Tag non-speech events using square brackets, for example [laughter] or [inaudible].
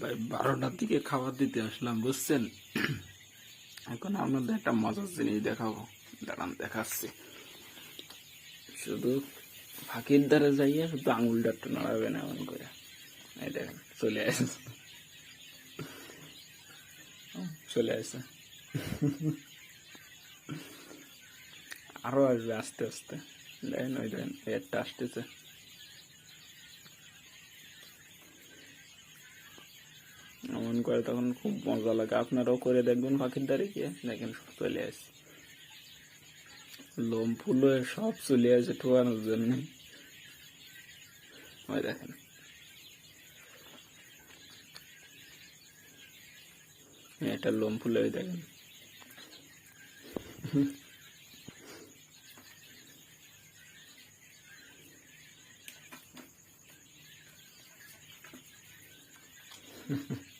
ভাই, বারোটার দিকে খাবার দিতে আসলাম, বুঝছেন? এখন আপনাদের একটা মজার জিনিস দেখাবো। দাঁড়ান, দেখাচ্ছি। শুধু ফাঁকির দ্বারা যাইয়া শুধু আঙুলটা একটু নড়াবে না এমন করে। এই দেখেন, চলে আসে চলে আসে আরও আসবে আস্তে আস্তে। দেখেন, ওই দেখেন একটা আসতেছে। এমন করে তখন খুব মজা লাগে। আপনারাও করে দেখবেন পাখির দ্বারে গিয়ে। দেখেন সব চলে আসে লোম ফুলো সব চলে আসে ঠোয়ানোর জন্য। ওই দেখেন। এটা লোম ফুলে দেখেন। [laughs]